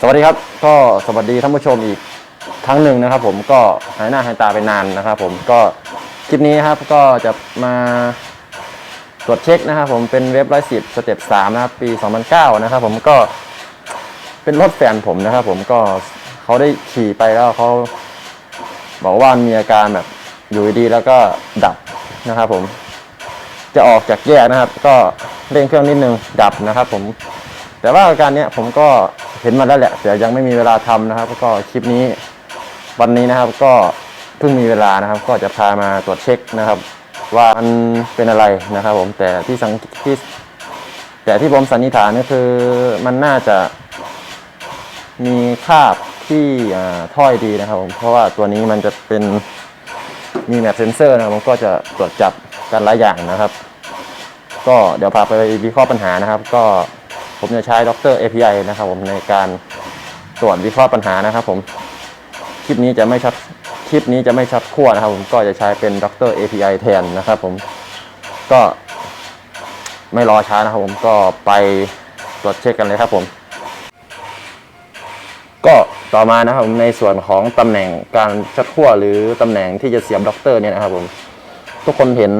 สวัสดีครับ ก็สวัสดีท่านผู้ชมอีกครั้งหนึ่งนะครับ ผมก็หายหน้าหายตาไปนานนะครับ ผมก็คลิปนี้ครับก็จะมาตรวจเช็คนะครับ ผมเป็นเว็บร้อยสิบสเต็ปสามนะครับปี 2009 นะครับ ผมก็เป็นรถแฟนผมนะครับ ผมก็เขาได้ขี่ไปแล้วเขาบอกว่ามีอาการแบบอยู่ดีๆแล้วก็ดับนะครับ ผมจะออกจากแยกนะครับ ก็เร่งเครื่องนิดนึงดับนะครับ ผมแต่ว่าอาการเนี้ยผมก็ เห็นมาแล้วแหละแต่ยังไม่มีเวลาทำนะครับ ก็คลิปนี้วันนี้นะครับก็เพิ่งมีเวลานะครับ ก็จะพามาตรวจเช็คนะครับ ว่ามันเป็นอะไรนะครับ ผมแต่ที่สังที่แต่ที่ผมสันนิษฐานก็คือมันน่าจะมีคราบที่อ่าถ้อยดีนะครับผมเพราะว่าตัวนี้มันจะเป็นมีแมปเซนเซอร์นะครับผมก็จะตรวจจับกันหลายอย่างนะครับ ก็เดี๋ยวพาไปวิเคราะห์ปัญหานะครับ ก็ ผมจะใช้ดร API นะครับผมในการตรวจวิเคราะห์ปัญหานะครับผมคลิปนี้จะไม่ชัดคลิปนี้จะไม่ชัดขั้วนะครับผมก็จะใช้เป็นดร API แทนนะครับผมก็ไม่รอช้านะครับผมก็ไปตรวจเช็คกันเลยครับผม ก็ต่อมานะครับผมในส่วนของตำแหน่งการชัดขั้วหรือตำแหน่งที่จะเสียบด็อกเตอร์เนี่ยนะครับผมทุกคนเห็น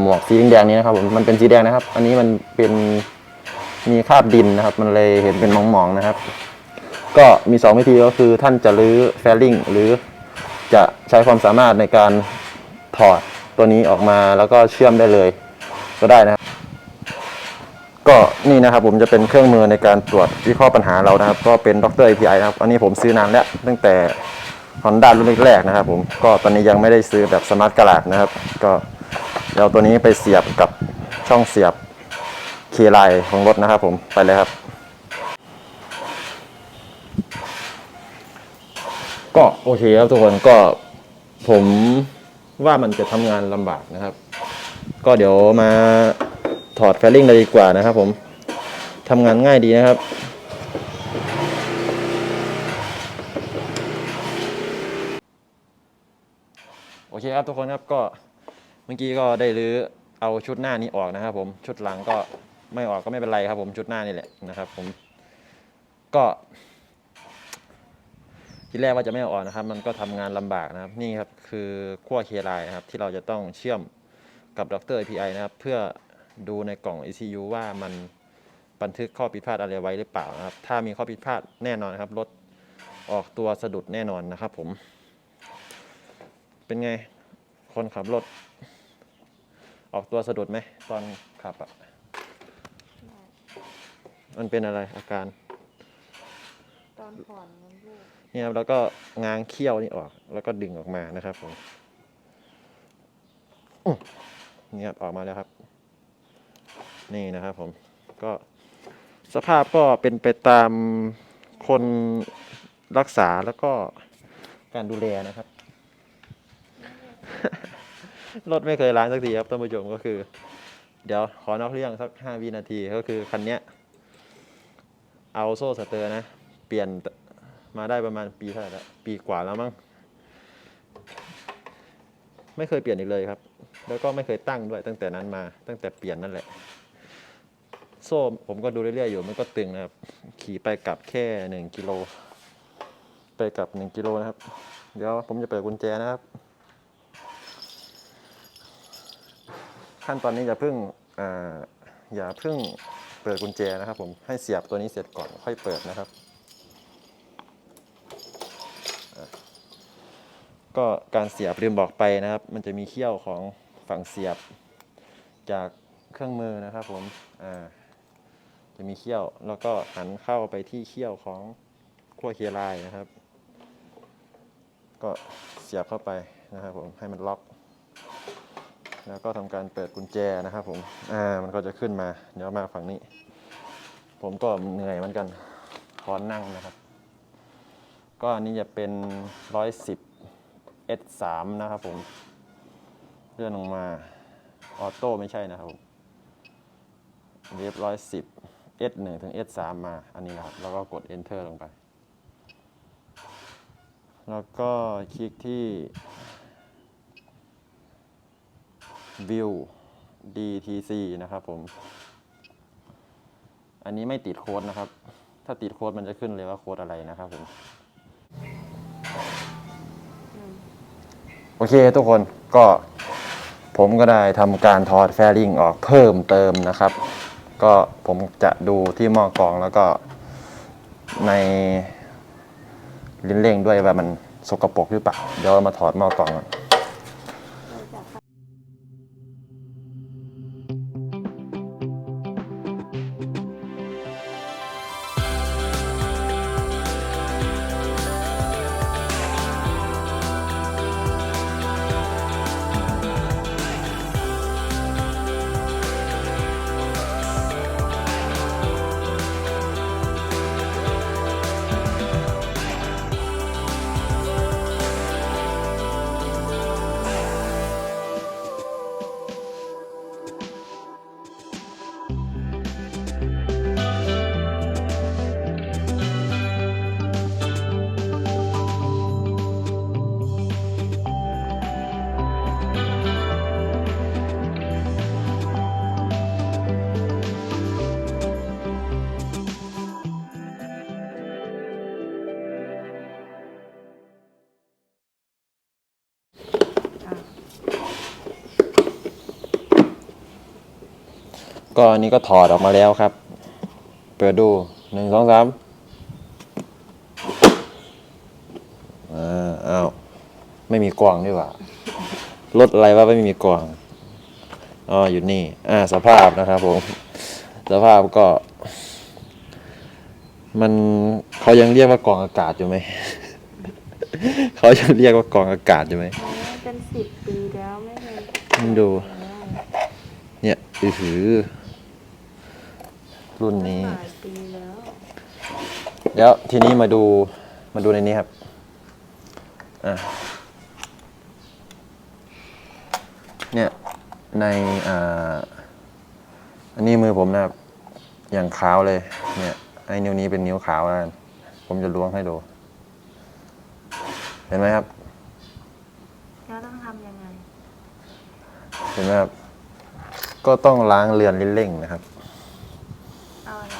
หมวกสีแดงนี้นะครับผมมันเป็นสีแดงนะครับ อันนี้มันเป็น มีคราบดินนะครับ มันเลยเห็นเป็นหมองๆนะครับ ก็มี 2 วิธีก็คือท่านจะรื้อแฟลลิ่งหรือจะใช้ความสามารถในการถอดตัวนี้ออกมาแล้วก็เชื่อมได้เลยก็ได้นะครับ ก็นี่นะครับผมจะเป็นเครื่องมือในการตรวจวิเคราะห์ปัญหาเรานะครับ ก็เป็นดร API นะครับ อันนี้ผมซื้อนานแล้วตั้งแต่ Honda รุ่นแรกๆนะครับ ผมก็ตอนนี้ยังไม่ได้ซื้อแบบสมาร์ทกระดาษนะครับ ก็เดี๋ยวตัวนี้ไปเสียบกับช่องเสียบ เคไลของรถนะครับผมไปเลยครับ ก็โอเคครับทุกคนก็ผมว่ามันจะทำงานลำบากนะครับ ก็เดี๋ยวมาถอดแฟลลิ่งเลยดีกว่านะครับ ผมทำงานง่ายดีนะครับโอเคครับทุกคนครับก็เมื่อกี้ก็ได้รื้อเอาชุดหน้านี้ออกนะครับผมชุดหลังก็ ไม่ออกก็ไม่เป็นไรครับ ผมชุดหน้านี่แหละนะครับ ผมก็ทีแรกว่าจะไม่เอาออกนะครับ มันก็ทำงานลำบากนะครับ นี่ครับคือขั้วเคไลน์นะครับ ที่เราจะต้องเชื่อมกับดร API นะครับ เพื่อดูในกล่อง ECU ว่ามันบันทึกข้อผิดพลาดอะไรไว้หรือเปล่านะครับ ถ้ามีข้อผิดพลาดแน่นอนนครับรถออกตัวสะดุดแน่นอนนะครับ ผม เป็นไงคนขับรถ ออกตัวสะดุดไหมตอนขับอะ มันเป็นอะไรอาการ ตอนผ่อนมันลูกเนี่ยครับแล้วก็ง้างเขี้ยวนี่ออก แล้วก็ดึงออกมานะครับผมอื้อนี่ครับออกมาแล้วครับ นี่นะครับผมก็สภาพก็เป็นไปตามคนรักษาแล้วก็การดูแลนะครับ รถไม่เคยล้างสักทีครับท่านผู้ชมก็คือ เดี๋ยวขอนอกเรื่องสักห้าวินาทีก็คือคันเนี้ย เอาโซ่สเตอร์นะ เปลี่ยนมาได้ประมาณปีเท่าไหร่แล้วปีกว่าแล้วมั้งไม่เคยเปลี่ยนอีกเลยครับ แล้วก็ไม่เคยตั้งด้วยตั้งแต่นั้นมา ตั้งแต่เปลี่ยนนั่นแหละ โซ่ผมก็ดูเรื่อยๆอยู่มันก็ตึงนะครับ ขี่ไปกลับแค่หนึ่งกิโลไปกลับหนึ่งกิโลนะครับ เดี๋ยวผมจะเปิดกุญแจนะครับ ขั้นตอนนี้อย่าเพิ่งออย่าเพิ่ง เปิดกุญแจนะครับ ผมให้เสียบตัวนี้เสร็จก่อนค่อยเปิดนะครับ ก็การเสียบลืมบอกไปนะครับ มันจะมีเขี้ยวของฝั่งเสียบจากเครื่องมือนะครับ ผมอ่าจะมีเขี้ยวแล้วก็หันเข้าไปที่เขี้ยวของขั้วเคลายนะครับ ก็เสียบเข้าไปนะครับ ผมให้มันล็อก แล้วก็ทำการเปิดกุญแจนะครับผม อ่า มันก็จะขึ้นมา เดี๋ยวมาฝั่งนี้ ผมก็เหนื่อยเหมือนกัน ขอนั่งนะครับ ก็อันนี้จะเป็นร้อยสิบ S3 นะครับผม เลื่อนลงมา ออโต้ไม่ใช่นะครับผมเวฟร้อยสิบ S1 ถึง S3 มาอันนี้นะครับ แล้วก็กด Enter ลงไป แล้วก็คลิกที่ view dtc นะครับผม อันนี้ไม่ติดโค้ดนะครับ ถ้าติดโค้ดมันจะขึ้นเลยว่าโค้ดอะไรนะครับผม โอเคทุกคนก็ผมก็ได้ทำการถอดแฟริงออกเพิ่มเติมนะครับ ก็ผมจะดูที่หม้อกรองแล้วก็ในลิ้นเร่งด้วยว่ามันสกปรกหรือเปล่า เดี๋ยวมาถอดหม้อกรองก่อน ก็อันนี้ก็ถอดออกมาแล้วครับ เปิดดูหนึ่งสองสามอ่าอ้าวไม่มีกล่องดีกว่ารถอะไรว่าไม่มีกล่องอ๋ออยู่นี่ อ่า สภาพนะครับผม สภาพก็ มันเขายังเรียกว่ากล่องอากาศอยู่ไหม เขายังเรียกว่ากล่องอากาศอยู่ไหมำเป็นสิบปีแล้วไม่เคยมันดู เนี่ยอือหือ รุ่นนี้หลายปีแล้วเดี๋ยวทีนี้มาดูมาดูในนี้ครับอะเนี่ยในอ่าอันนี้มือผมนะครับ อย่างขาวเลย เนี่ยไอ้นิ้วนี้เป็นนิ้วขาวแล้วกันผมจะล้วงให้ดู เห็นไหมครับ แล้วต้องทำยังไง เห็นไหมครับ ก็ต้องล้างเรือนลิ้นเร่งนะครับ เอาอะไร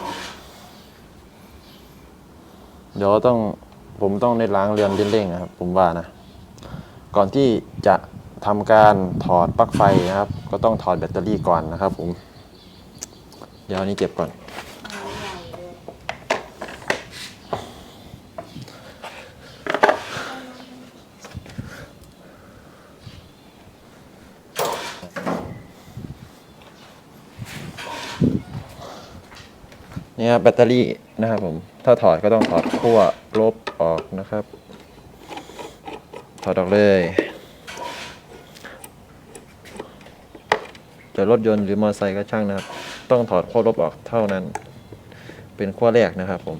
เดี๋ยวต้องผมต้องได้ล้างเรือนเร่งนะครับ ผมว่านะ ก่อนที่จะทำการถอดปลั๊กไฟนะครับ ก็ต้องถอดแบตเตอรี่ก่อนนะครับ ผม เดี๋ยวนี้เก็บก่อน เอาใหญ่เลย นี่ครับแบตเตอรี่นะครับผมถ้าถอดก็ต้องถอดขั้วลบออกนะครับ ถอดออกเลย จะรถยนต์หรือมอเตอร์ไซค์ก็ช่างนะครับ ต้องถอดขั้วลบออกเท่านั้น เป็นขั้วแรกนะครับผม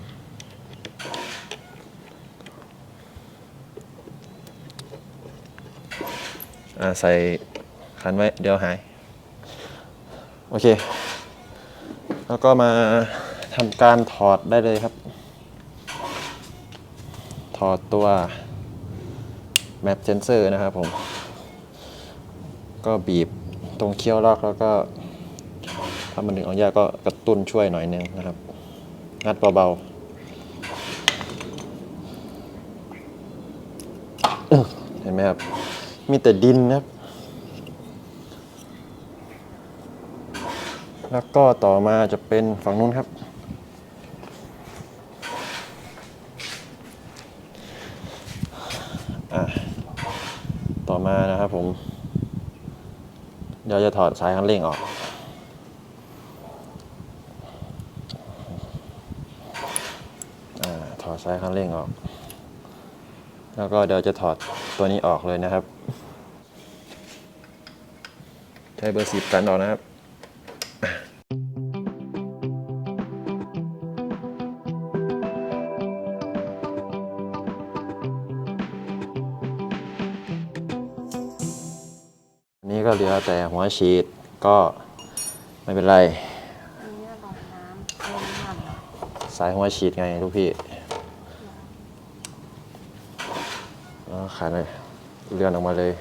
ใส่ขันไว้เดี๋ยวหาย โอเค แล้วก็มา ทำการถอดได้เลยครับ ถอดตัวแมปเซนเซอร์นะครับผม ก็บีบตรงเคี้ยวลอกแล้วก็ถ้ามันดึงออกยากก็กระตุ้นช่วยหน่อยนึงนะครับ งัดเบาๆ เห็นไหมครับ มีแต่ดินนะครับ แล้วก็ต่อมาจะเป็นฝั่งนู้นครับ อะ ต่อ มานะครับผม เดี๋ยวจะถอดสายคันเร่งออกอถอดสายคันเร่งออก แล้วก็เดี๋ยวจะถอดตัวนี้ออกเลยนะครับ ใช้เบอร์สิบกันออกนะครับ ก็เหลือแต่หัวฉีดก็ไม่เป็นไรอันนี้ลองน้ำเอาน้ำมันเหรอสายหัวฉีดไงลูกพี่อ๋อขาดเลยเลื่อนออกมาเลย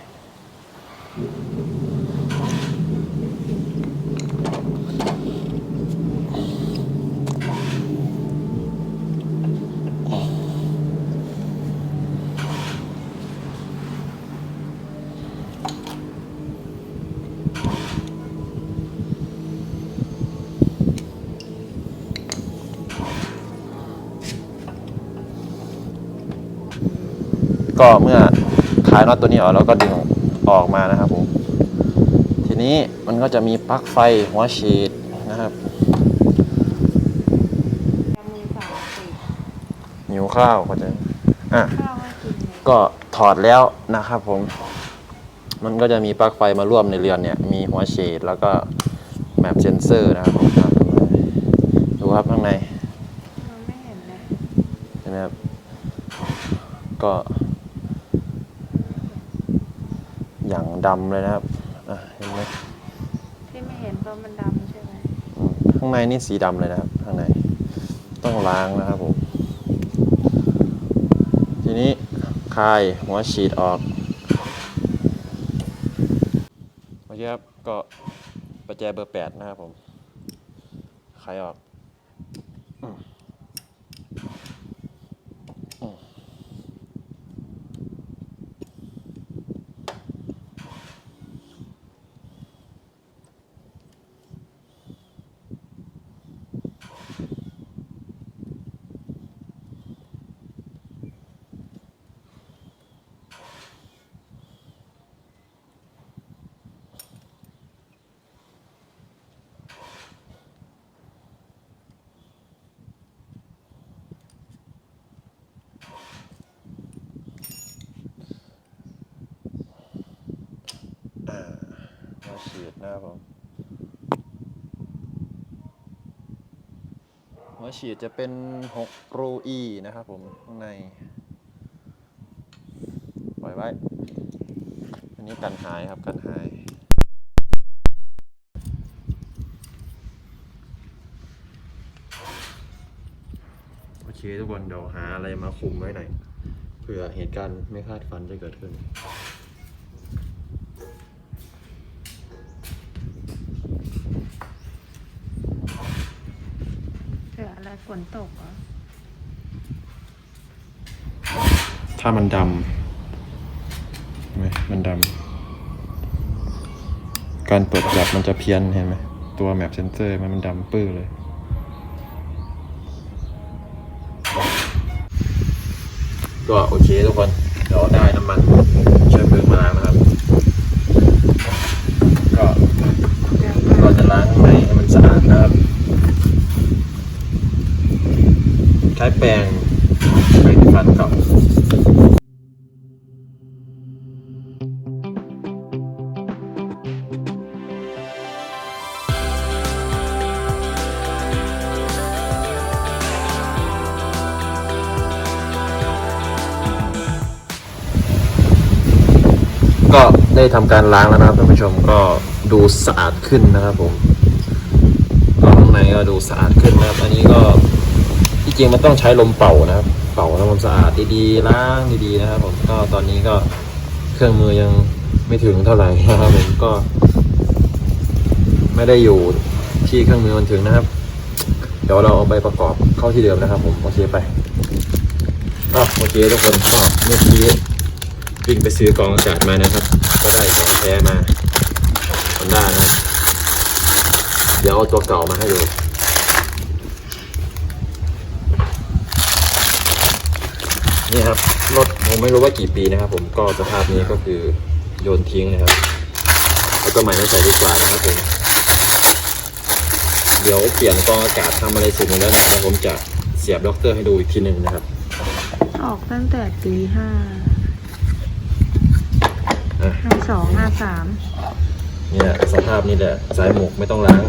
ก็เมื่อคลายน็อตตัวนี้ออกแล้วก็ดึงออกมานะครับผมทีนี้มันก็จะมีปลั๊กไฟหัวฉีดนะครับจะมือสามสิบหิวข้าวก็จะอะข้าวให้กินเลยก็ถอดแล้วนะครับผม มันก็จะมีปลั๊กไฟมาร่วมในเรือนเนี่ย มีหัวฉีดแล้วก็แมปเซนเซอร์นะครับผมครับดูครับข้างในมันไม่เห็นเลยใช่ไหมครับ ก็ อย่างดำเลยนะครับอะเห็นไหมที่ไม่เห็นเพราะมันดำใช่ไหมอืมข้างในนี่สีดำเลยนะครับข้างในต้องล้างนะครับผมทีนี้คลายหัวฉีดออกโอเคครับก็ประแจเบอร์แปดนะครับผมคลายออก ฉีดนะครับผมหัวฉีดจะเป็น6รูอีนะครับผมข้างใน ปล่อยไว้ อันนี้กันหายครับกันหายโอเคทุกคนเดี๋ยวหาอะไรมาคุมไว้หน่อยเผื่อเหตุการณ์ไม่คาดฝันจะเกิดขึ้น เผื่ออะไร ฝนตกเหรอ ถ้ามันดำเห็นไหมมันดำ การเปิดจับมันจะเพี้ยนเห็นไหม ตัวแมปเซนเซอร์มันมันดำปื้อเลย ก็โอเคทุกคน เดี๋ยวได้น้ำมันเชื้อเพลิงมาล้างนะครับ ก็ เดี๋ยว เราจะล้างข้างในให้มันสะอาดนะครับ ใช้แปรงแปรงฟันก่าก็ได้ทำการล้างแล้วนะครับท่านผู้ชมก็ดูสะอาดขึ้นนะครับผมก็ข้างในก็ดูสะอาดขึ้นนะครับ อันนี้ก็ ริงมันต้องใช้ลมเป่านะครับ เป่าทำความสะอาดดีๆล้างดีๆนะครับผมก็ตอนนี้ก็เครื่องมือยังไม่ถึงเท่าไหร่นะครับผมก็ ไม่ได้อยู่ที่เครื่องมือมันถึงนะครับ เดี๋ยวเราเอาไปประกอบเข้าที่เดิมนะครับ ผมโอเคไปอะโอเคทุกคนก็เมื่อกี้วิ่งไปซื้อกองอากาศมานะครับ ก็ได้ของแท้มาฮอนด้านะครับเดี๋ยวเอาตัวเก่ามาให้ดู นี่ครับรถผมไม่รู้ว่ากี่ปีนะครับผมก็สภาพนี้ก็คือโยนทิ้งนะครับ แล้วก็ใหม่ไม่ใส่ดีกว่านะครับผมเดี๋ยวเปลี่ยนกองอากาศทำอะไรเสร็จหมดแล้วนะครับผมจะเสียบด็อกเตอร์ให้ดูอีกทีหนึ่งนะครับ ออกตั้งแต่ตีห้าอะห้าสองห้าสามเนี่ยสภาพนี้แหละสายหมกไม่ต้องล้าง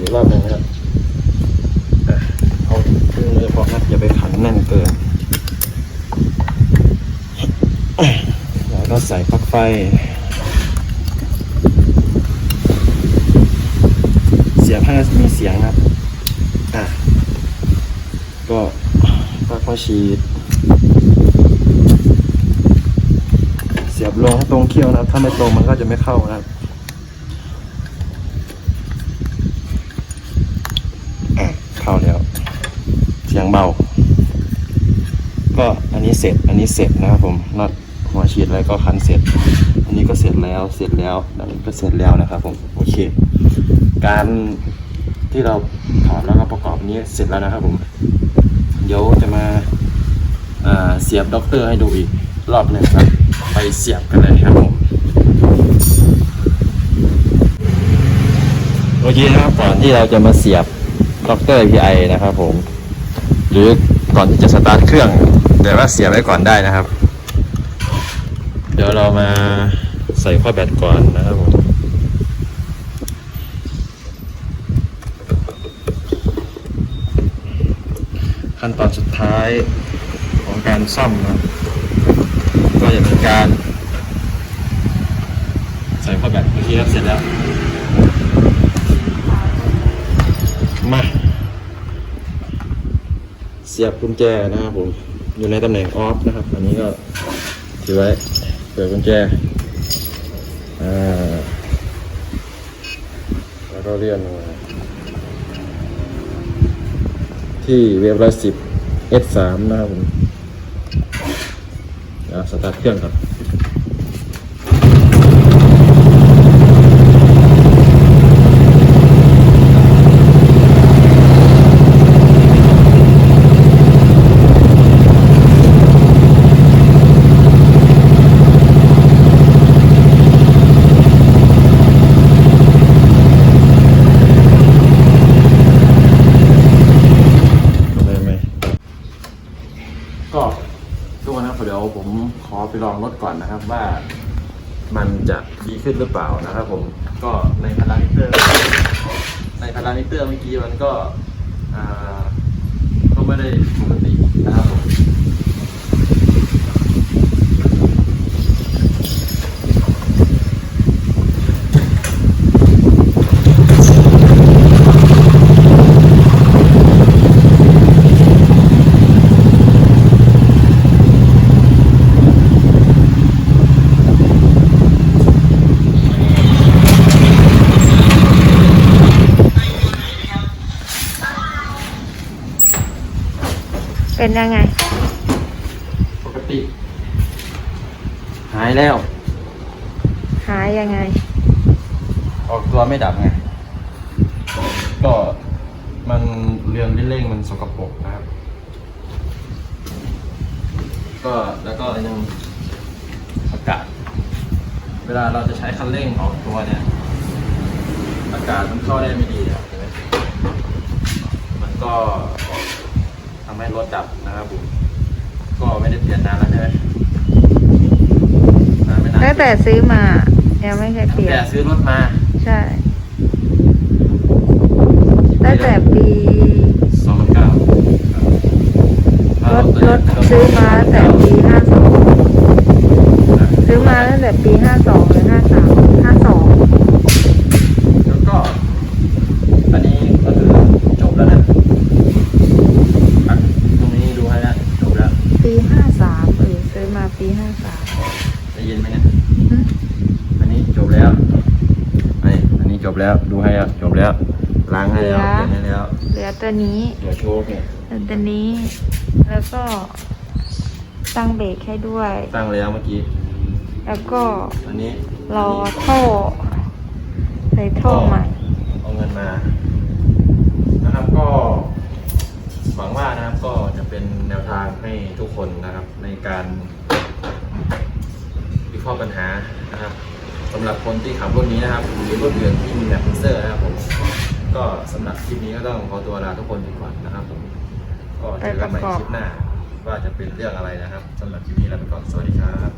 อีกรอบหนึ่งครับเอาครึ่งมือพอครับอย่าไปขันแน่นเกินแล้วก็ใส่ปลั๊กไฟ เสียบให้มีเสียงครับก็ปลั๊กมาฉีด เสียบลงตรงเขี้ยวนะถ้าไม่ตรงมันก็จะไม่เข้านะครับ ก็อันนี้เสร็จอันนี้เสร็จนะครับผมน็อตหัวฉีดอะไรก็คันเสร็จ อันนี้ก็เสร็จแล้วเสร็จแล้วอันนี้ก็เสร็จแล้วนะครับผมโอเค การที่เราถอดแล้วก็ประกอบนี้เสร็จแล้วนะครับผมเดี๋ยวจะมาเสียบด็อกเตอร์ให้ดูอีกรอบหนึ่งครับ ไปเสียบกันเลยครับผมโอเคนะครับก่อนที่เราจะมาเสียบด็อกเตอร์ API นะครับผม หรือก่อนที่จะสตาร์ทเครื่อง แต่ว่าเสียบไว้ก่อนได้นะครับ เดี๋ยวเรามาใส่ข้อแบตก่อนนะครับผมขั้นตอนสุดท้ายของการซ่อมนะก็จะเป็นการ ใส่ข้อแบตโอเคครับเสร็จแล้ว มา เสียบกุญแจนะครับผม อยู่ในตำแหน่งออฟนะครับ อันนี้ก็ถือไว้เปิดกุญแจแล้วก็เลื่อนลงมาที่เว็บร้อยสิบ S3 นะครับผมสตาร์ทเครื่องครับ ได้ไหมก็ทุกคนนะครับเดี๋ยวผมขอไป ลองรถก่อนนะครับว่ามันจะดีขึ้นหรือเปล่านะครับผมก็ในพารามิเตอร์ ในพารามิเตอร์เมื่อกี้มันก็ก็ไม่ได้ปกตินะครับผม เป็น ยังไง ปกติ หายแล้ว หายยังไง ออกตัวไม่ดับไง ก็มันเรือนเร่งมันสกปรกนะครับ ก็แล้วก็ยังอากาศ เวลาเราจะใช้คันเร่งออกตัวเนี่ย อากาศมันเข้าได้ไม่ดีนะครับเห็นไหมมันก็ทำ ให้รถดับนะครับผมก็ไม่ได้เปลี่ยนนานแล้วใช่ไหมนานไม่นานตั้งแต่ซื้อมายังไม่เคยเปลี่ยน แต่ซื้อรถมาใช่ตั้งแต่ปี สองพันเก้ารถรถซื้อมาตั้งแต่ปีห้าสองซื้อมาตั้งแต่ปีห้าสองหรือห้าสามห้าสอง แล้วก็ อันนี้ก็คือจบแล้วนะอะตรงนี้ดูให้แล้วจบแล้ว ปีห้าสามเออซื้อมาปีห้าสาม ได้ยินไหมเนี่ย อันนี้จบแล้วอันนี้อันนี้จบ แล้วดูให้แล้วจบแล้วล้างให้แล้วเปลี่ยนให้แล้วเหลือตัวนี้เดี๋ยวโชว์เนี่ยเหลือตัวนี้ แล้วก็ตั้งเบรกให้ด้วย ตั้งแล้วเมื่อกี้แล้วก็อันนี้รอท่อใส่ท่อใหม่เอาเงินมานะครับก็หวังว่านะครับก็จะเป็นแนวทางให้ทุกคนนะครับในการวิเคราะห์ปัญหานะครับ สำหรับคนที่ขับรถนี้นะครับหรือรถอื่นที่มีแบบเซอร์นะครับผมก็สำหรับคลิปนี้ก็ต้องขอตัวลาทุกคนไปก่อนนะครับผมก็เจอกันใหม่คลิปหน้า ว่าจะเป็นเรื่องอะไรนะครับสำหรับคลิปนี้ลาไปก่อนสวัสดีครับ